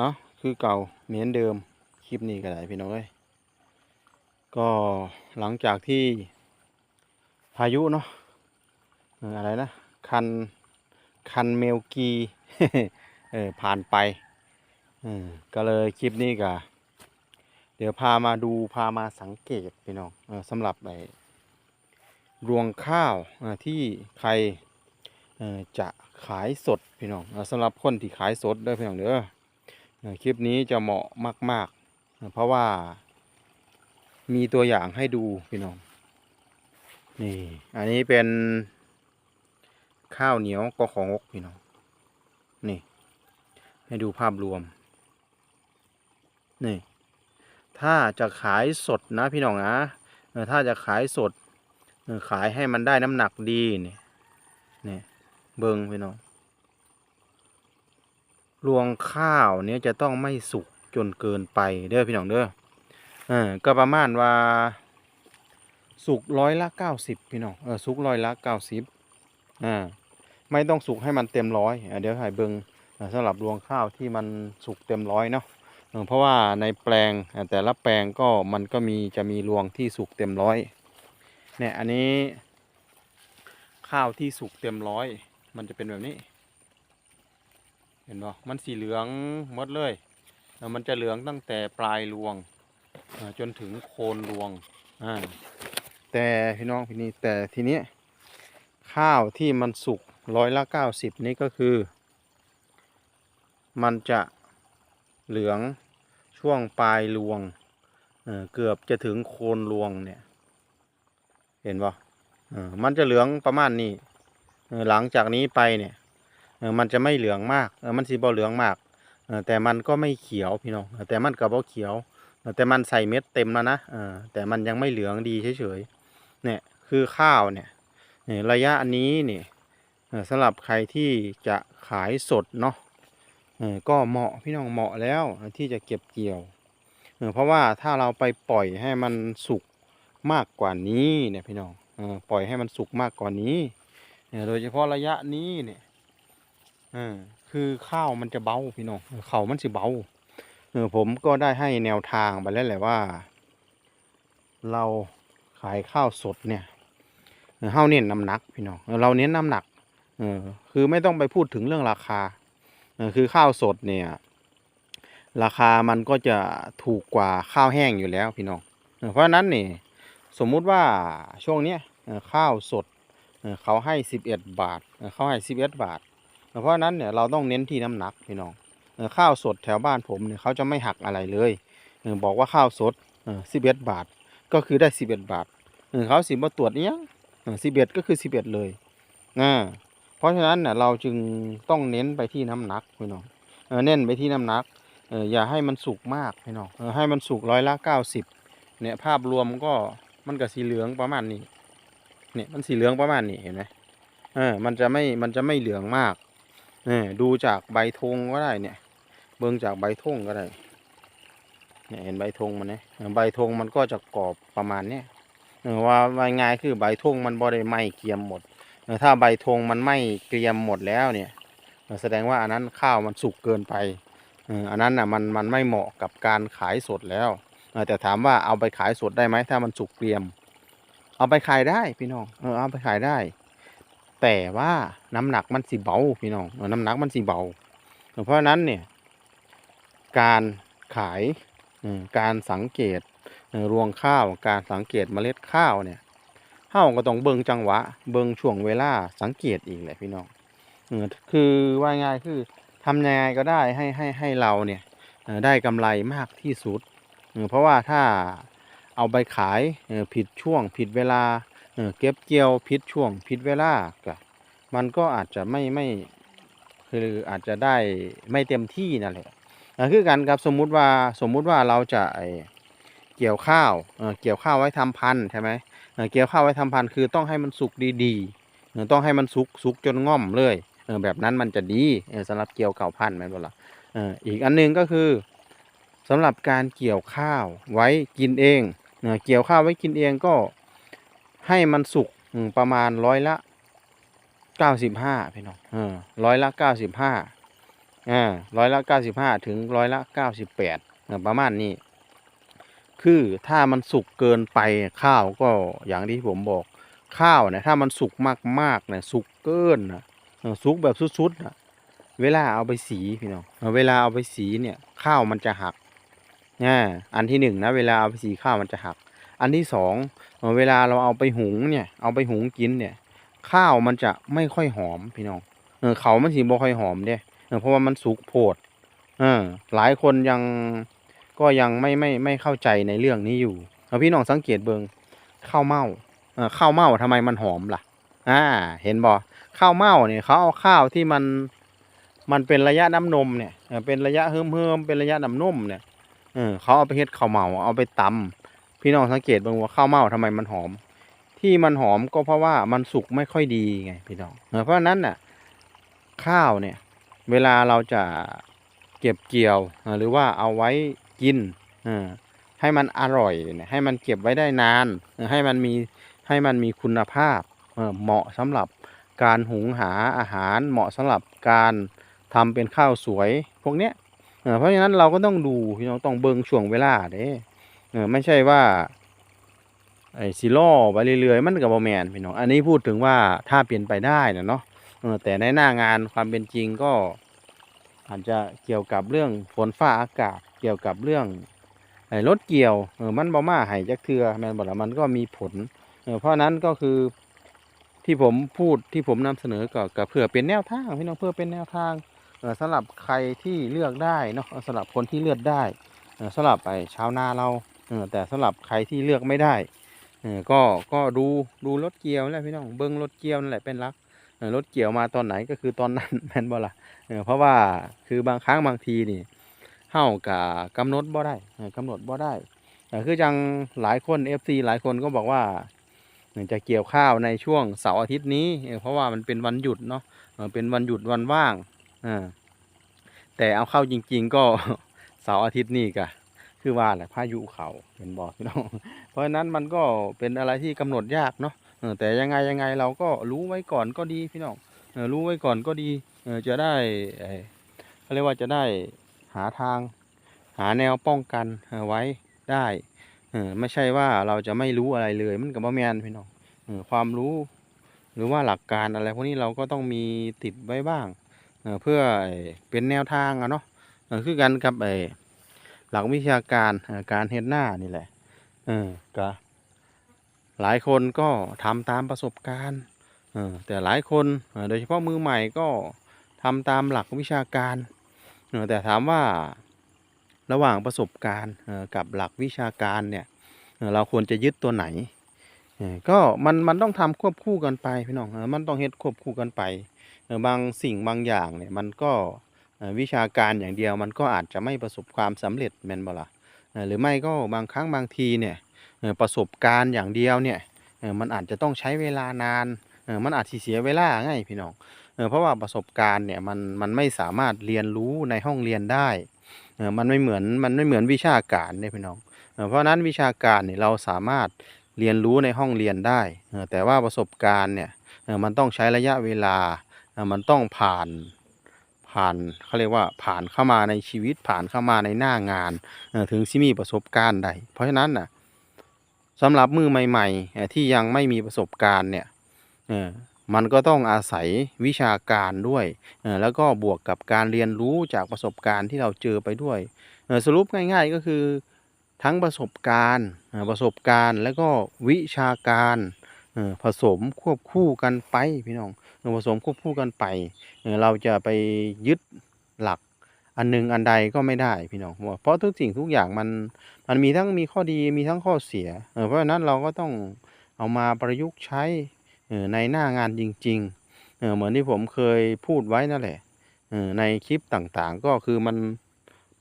เนาะคือเก่าเหมือนเดิมคลิปนี้ก็ได้พี่น้องเอ้ยก็หลังจากที่พายุเนาะอะไรนะ คัน คันเมลกีเออผ่านไปก็เลยคลิปนี้ก็เดี๋ยวพามาดูพามาสังเกตพี่น้องออสำหรับไอ้รวงข้าวอ่อที่ใครเอ่อจะขายสดพี่น้องออสำหรับคนที่ขายสดด้อพี่น้องเด้อ คลิปนี้จะเหมาะมากๆเอ่อเพราะว่า มีตัวอย่างให้ดูพี่น้อง นี่ อันนี้เป็น ข้าวเหนียวกของกพี่น้อง นี่ ให้ดูภาพรวม นี่ ถ้าจะขายสดนะพี่น้องนะ ถ้าจะขายสด ขายให้มันได้น้ำหนักดี นี่นี่เบิงพี่น้อง รวงข้าวเนี้ยจะต้องไม่สุกจนเกินไปเด้อพี่น้องเด้อเออก็ประมาณว่า สุกร้อยละเก้าสิบพี่น้องเออสุกร้อยละเก้าสิบอ่าไม่ต้องสุกให้มันเต็มร้อยเดี๋ยวให้เบิงสำหรับรวงข้าวที่มันสุกเต็มร้อยเนาะเออเพราะว่าในแปลงอ่าแต่ละแปลงก็มันก็มีจะมีรวงที่สุกเต็มร้อยเนี่ยอันนี้ข้าวที่สุกเต็มร้อย มันจะเป็นแบบนี้ เห็นป่มันสีเหลืองหมดเลยแล้วมันจะเหลืองตั้งแต่ปลายรวงจนถึงโคนรวงอ่าแต่พี่น้องพี่นี่แต่ทีนี้ข้าวที่มันสุกร้อยละเก้าสิบนี่ก็คือ มันจะเหลืองช่วงปลายรวงเเกือบจะถึงโคนรวงเนี่ย เห็นปะมันจะเหลืองประมาณนี้หลังจากนี้ไปเนี่ย มันจะไม่เหลืองมากมันสีบ่เหลืองมากแต่มันก็ไม่เขียวพี่น้องแต่มันกับบ่เขียว แต่มันใส่เม็ดเต็มแล้วนะแต่มันยังไม่เหลืองดีเฉยๆเนี่ยคือข้าวเนี่ยเนี่ยระยะนี้เนี่ยสำหรับใครที่จะขายสดเนาะก็เหมาะพี่น้องเหมาะแล้วที่จะเก็บเกี่ยว เพราะว่าถ้าเราไปปล่อยให้มันสุกมากกว่านี้เนี่ยพี่น้องปล่อยให้มันสุกมากกว่านี้โดยเฉพาะระยะนี้เนี่ย เออคือข้าวมันจะเบาพี่น้องเขามันสิเบาเออผมก็ได้ให้แนวทางไปแล้วแหละว่า เราขายข้าวสดเนี่ยเฮาเน้นน้ำหนักพี่น้องเราเน้นน้ำหนักเออคือไม่ต้องไปพูดถึงเรื่องราคาเออคือข้าวสดเนี่ย ราคามันก็จะถูกกว่าข้าวแห้งอยู่แล้วพี่น้องเพราะฉะนั้นนี่สมมุติว่าช่วงเนี้ยข้าวสดเขาให้สิบเอ็ดบาทเขาให้สิบเอ็ดบาท เพราะนั้นเนี่ยเราต้องเน้นที่น้ำหนักพี่น้องอข้าวสดแถวบ้านผมเนี่ยเขาจะไม่หักอะไรเลยเอบอกว่าข้าวสดสิบเอ็ดบาท ก็คือได้สิบเอ็ดบาทเขาสิมาตรวจเนี้ยสิบเอ็ดก็คือสิบเอ็ดเลยเพราะฉะนั้นเนี่ยเราจึงต้องเน้นไปที่น้ำหนักพี่น้องเอเน้นไปที่น้ำหนักออย่าให้มันสุกมากพี่น้องอให้มันสุกร้อยละเก้าสิบเนี่ยภาพรวมก็มันก็สีเหลืองประมาณนี้เนี่ยมันสีเหลืองประมาณนี้เห็นไหมเออมันจะไม่มันจะไม่เหลืองมาก เออดูจากใบธงก็ได้เนี่ย เบิ่งจากใบธงก็ได้ เนี่ยเห็นใบธงมันไหมใบธงมันก็จะกรอบประมาณเนี้ยว่าว่าง่ายคือใบธงมันบ่ได้ไหม้เกรียมหมด ถ้าใบธงมันไหม้เกรียมหมดแล้วเนี่ย แสดงว่าอันนั้นข้าวมันสุกเกินไปอันนั้นน่ะมันมันไม่เหมาะกับการขายสดแล้วแต่ถามว่าเอาไปขายสดได้ไหมถ้ามันสุกเกรียม เอาไปขายได้พี่น้องเออเอาไปขายได้ แต่ว่าน้ำหนักมันสิเบาพี่น้องน้ำหนักมันสิเบา เพราะนั้นเนี่ย การขายการสังเกตรวงข้าวการสังเกตเมล็ดข้าวเนี่ยเฮาก็ต้องเบิ่งจังหวะ เบิ่งช่วงเวลาสังเกตอีกแหละพี่น้องคือว่าง่ายคือทำยังไงก็ได้ให้ให้ให้เราเนี่ยได้กำไรมากที่สุด เพราะว่าถ้าเอาไปขายผิดช่วงผิดเวลา เก็บเกี่ยวผิดช่วงผิดเวลาก็มันก็อาจจะไม่ไม่คืออาจจะได้ไม่เต็มที่นั่นแหละคือกันครับสมมุติว่าสมมุติว่าเราจะเกี่ยวข้าวเออเกี่ยวข้าวไว้ทำพันธุ์ใช่ไหมเออเกี่ยวข้าวไว้ทำพันธุ์คือต้องให้มันสุกดีๆต้องให้มันสุกสุกจนง่อมเลยเออแบบนั้นมันจะดีเออสำหรับเกี่ยวข้าวพันธุ์แม่นบ่ล่ะเอออีกอันหนึงก็คือสำหรับการเกี่ยวข้าวไว้กินเองเออเกี่ยวข้าวไว้กินเองก็ ให้มันสุกประมาณร้อยละเก้าสิบห้าพี่น้องร้อยละเก้าสิบห้าอ่าร้อยละเก้าสิบห้าถึงร้อยละเก้าสิบแปดประมาณนี้ คือถ้ามันสุกเกินไปข้าวก็อย่างที่ผมบอกข้าวเนี่ยถ้ามันสุกมากๆเนี่ยสุกเกินนะสุกแบบสุดๆนะเวลาเอาไปสีพี่น้องเออเวลาเอาไปสีเนี่ยข้าวมันจะหักอ่าอันที่หนึ่งนะเวลาเอาไปสีข้าวมันจะหัก อันที่สองเวลาเราเอาไปหุงเนี่ย เอาไปหุงกินเนี่ย ข้าวมันจะไม่ค่อยหอมพี่น้องเออเขามันสีบ่ค่อยหอมเด้เออเพราะว่ามันสุกโพดเออหลายคนยังก็ยังไม่ไม่ไม่เข้าใจในเรื่องนี้อยู่เอาพี่น้องสังเกตเบิงข้าวเม่าเออข้าวเม่าทำไมมันหอมล่ะ อ่า เห็นบ่ข้าวเม่าเนี่ยเขาเอาข้าวที่มันมันเป็นระยะน้ำนมเนี่ยเป็นระยะเฮิมเฮิมเป็นระยะน้ำนมเนี่ยเออเขาเอาไปเฮ็ดข้าวเม่าเอาไปตำ พี่น้องสังเกตบ้างว่าข้าวเม่าทำไมมันหอม ที่มันหอมก็เพราะว่ามันสุกไม่ค่อยดีไงพี่น้องเพราะนั้นน่ะข้าวเนี่ย เวลาเราจะเก็บเกี่ยวหรือว่าเอาไว้กินอให้มันอร่อยให้มันเก็บไว้ได้นาน ให้มันมีให้มันมีคุณภาพเหมาะสำหรับการหุงหาอาหารเหมาะสำหรับการทำเป็นข้าวสวยพวกเนี้ยเพราะฉะนั้นเราก็ต้องดูพี่น้องต้องเบิงช่วงเวลาเด้ เออไม่ใช่ว่าไอ้สิล่อไปเรื่อยๆมันก็บ่แมนพี่น้องอันนี้พูดถึงว่าถ้าเปลี่ยนไปได้นะเนาะเออแต่ในหน้างานความเป็นจริงก็อาจจะเกี่ยวกับเรื่องฝนฟ้าอากาศเกี่ยวกับเรื่องไอ้รถเกี่ยวเออมันบ่มาให้จักเทื่อแมนบ่ล่ะมันก็มีผลเออเพราะนั้นก็คือที่ผมพูดที่ผมนำเสนอก็ก็เพื่อเป็นแนวทางพี่น้องเพื่อเป็นแนวทางเออสำหรับใครที่เลือกได้เนาะสำหรับคนที่เลือกได้เออสำหรับไอ้ชาวนาเรา แต่สำหรับใครที่เลือกไม่ได้เอก็ก็ดูดูรถเกี่ยวนั่นแหละพี่น้องเบิ้งรถเกี่ยวนั่นแหละเป็นลักรถเกี่ยวมาตอนไหนก็คือตอนนั้นแม่นบ่ล่ะเพราะว่าคือบางครั้งบางทีนี่เฮากะกำหนดบ่ได้กำหนดบ่ได้เออคือจังหลายคน FC หลายคนก็บอกว่าจะเกี่ยวข้าวในช่วงเสาร์อาทิตย์นี้ เพราะว่ามันเป็นวันหยุดเนาะเป็นวันหยุดวันว่างอแต่เอาเข้าจริง ๆ ก็เสาร์อาทิตย์นี่กะ คือว่าแหละพายุเขาเป็นบอกพี่น้องเพราะฉะนั้นมันก็เป็นอะไรที่กำหนดยากเนาะแต่ยังไงยังไงเราก็รู้ไว้ก่อนก็ดีพี่น้องรู้ไว้ก่อนก็ดีจะได้เขาเรียกว่าจะได้หาทาง หาแนวป้องกันไว้ได้ไม่ใช่ว่าเราจะไม่รู้อะไรเลยมันก็บ่แม่นพี่น้องความรู้หรือว่าหลักการอะไรพวกนี้เราก็ต้องมีติดไว้บ้างเพื่อเป็นแนวทางอะเนาะคือกันกับไอ หลักวิชาการการเฮ็ดหน้านี่แหละเออก็หลายคนก็ทำตามประสบการณ์เออแต่หลายคนอ่อโดยเฉพาะมือใหม่ก็ทำตามหลักวิชาการเออแต่ถามว่าระหว่างประสบการณ์อ่อกับหลักวิชาการเนี่ยเราควรจะยึดตัวไหนก็มันมันต้องทำควบคู่กันไปพี่น้องมันต้องเฮ็ดควบคู่กันไปเออบางสิ่งบางอย่างเนี่ยมันก็ วิชาการอย่างเดียวมันก็อาจจะไม่ประสบความสำเร็จแม่นบ่ล่ะหรือไม่ก็บางครั้งบางทีเนี่ยประสบการณ์อย่างเดียวเนี่ยมันอาจจะต้องใช้เวลานานมันอาจสิเสียเวลาไงพี่น้องเพราะว่าประสบการณ์เนี่ยมันมันไม่สามารถเรียนรู้ในห้องเรียนได้มันไม่เหมือนมันไม่เหมือนวิชาการเนี่ยพี่น้องเพราะนั้นวิชาการเนี่ยเราสามารถเรียนรู้ในห้องเรียนได้ แต่ว่าประสบการณ์เนี่ยมันต้องใช้ระยะเวลามันต้องผ่าน ผ่านเขาเรียกว่าผ่านเข้ามาในชีวิตผ่านเข้ามาในหน้างานถึงสิมีประสบการณ์ใดเพราะฉะนั้นน่ะสำหรับมือใหม่ ๆ ที่ยังไม่มีประสบการณ์เนี่ยมันก็ต้องอาศัยวิชาการด้วย แล้วก็บวกกับการเรียนรู้จากประสบการณ์ที่เราเจอไปด้วย สรุปง่าย ๆก็คือทั้งประสบการณ์ประสบการณ์ แล้วก็วิชาการ ผสมควบคู่กันไปพี่น้องผสมควบคู่กันไป เราจะไปยึดหลักอันหนึ่งอันใดก็ไม่ได้พี่น้อง เพราะทุกสิ่งทุกอย่างมันมันมีทั้งมีข้อดีมีทั้งข้อเสีย เพราะฉะนั้นเราก็ต้องเอามาประยุกต์ใช้ในหน้างานจริงๆเหมือนที่ผมเคยพูดไว้นั่นแหละในคลิปต่างๆก็คือมัน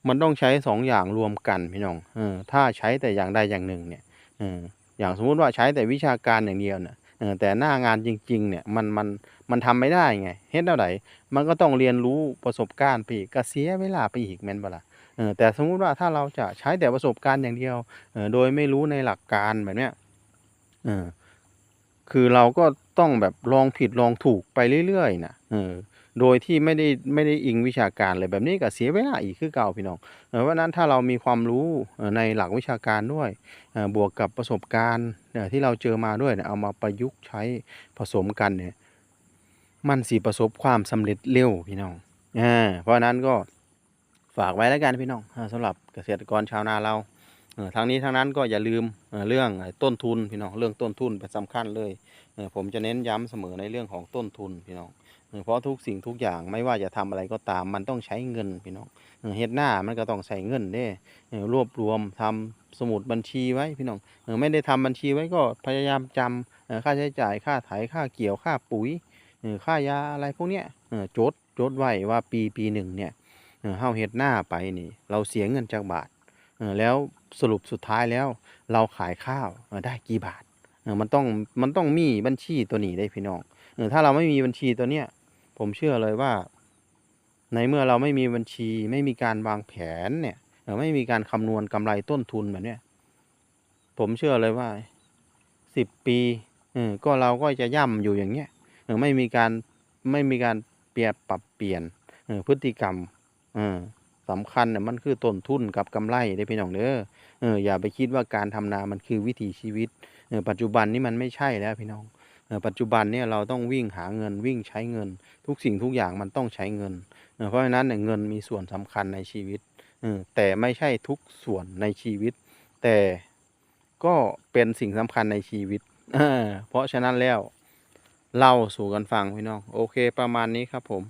มันต้องใช้สองอย่างรวมกันพี่น้องถ้าใช้แต่อย่างใดอย่างหนึ่งเนี่ย อย่างสมมุติว่าใช้แต่วิชาการอย่างเดียวเนี่ยแต่หน้างานจริงๆเนี่ยมันมันมันทำไม่ได้ไงเฮ็ดเท่าไหร่มันก็ต้องเรียนรู้ประสบการณ์ไปอีกก็เสียเวลาไปอีกแม่นบ่ล่ะเออแต่สมมุติว่าถ้าเราจะใช้แต่ประสบการณ์อย่างเดียวเออโดยไม่รู้ในหลักการแบบเนี้ยเออคือเราก็ต้องแบบลองผิดลองถูกไปเรื่อยๆนะเออ โดยที่ไม่ได้ไม่ได้อิงวิชาการเลยแบบนี้ก็เสียเวลาอีกคือเก่าพี่น้องเพราะนั้นถ้าเรามีความรู้ในหลักวิชาการด้วยบวกกับประสบการณ์ที่เราเจอมาด้วยเอามาประยุกต์ใช้ผสมกันเนี่ยมันสิประสบความสำเร็จเร็วพี่น้องอ่าเพราะนั้นก็ฝากไว้แล้วกันพี่น้องอ่าสำหรับเกษตรกรชาวนาเราเออทางนี้ทางนั้นก็อย่าลืมเรื่องต้นทุนพี่น้องเรื่องต้นทุนเป็นสำคัญเลยผมจะเน้นย้ำเสมอในเรื่องของต้นทุนพี่น้อง เพราะทุกสิ่งทุกอย่างไม่ว่าจะทำอะไรก็ตามมันต้องใช้เงินพี่น้องเฮ็ดหน้ามันก็ต้องใช้เงินเด้รวบรวมทำสมุดบัญชีไว้พี่น้องไม่ได้ทำบัญชีไว้ก็พยายามจำเออค่าใช้จ่ายค่าไถค่าเกี่ยวค่าปุ๋ยค่ายาอะไรพวกเนี้ยจดจดไว้ว่าปีปีหนึ่งเนี่ยเฮาเฮ็ดหน้าไปนี่ เราเสียเงินจากบาทแล้วสรุปสุดท้ายแล้วเราขายข้าวได้กี่บาทมันต้องมันต้องมีบัญชีตัวนี้ได้พี่น้องถ้าเราไม่มีบัญชีตัวเนี้ย ผมเชื่อเลยว่า ในเมื่อเราไม่มีบัญชี ไม่มีการวางแผนเนี่ยเออไม่มีการคำนวณกำไรต้นทุนแบบนี้ผมเชื่อเลยว่าสิบปีเออก็เราก็จะย่ำอยู่อย่างเงี้ยเออไม่มีการไม่มีการเปลี่ยนปรับเปลี่ยนพฤติกรรมเออสำคัญเนี่ยมันคือต้นทุนกับกำไรได้พี่น้องเด้อเอออย่าไปคิดว่าการทำนามันคือวิถีชีวิตปัจจุบันนี้มันไม่ใช่แล้วพี่น้อง ปัจจุบันเนี่ยเราต้องวิ่งหาเงินวิ่งใช้เงิน ทุกสิ่งทุกอย่างมันต้องใช้เงิน เพราะฉะนั้นเนี่ยเงินมีส่วนสำคัญในชีวิตแต่ไม่ใช่ทุกส่วนในชีวิต แต่ก็เป็นสิ่งสำคัญในชีวิตเออเพราะฉะนั้นแล้วเล่าสู่กันฟังพี่น้อง โอเคประมาณนี้ครับผม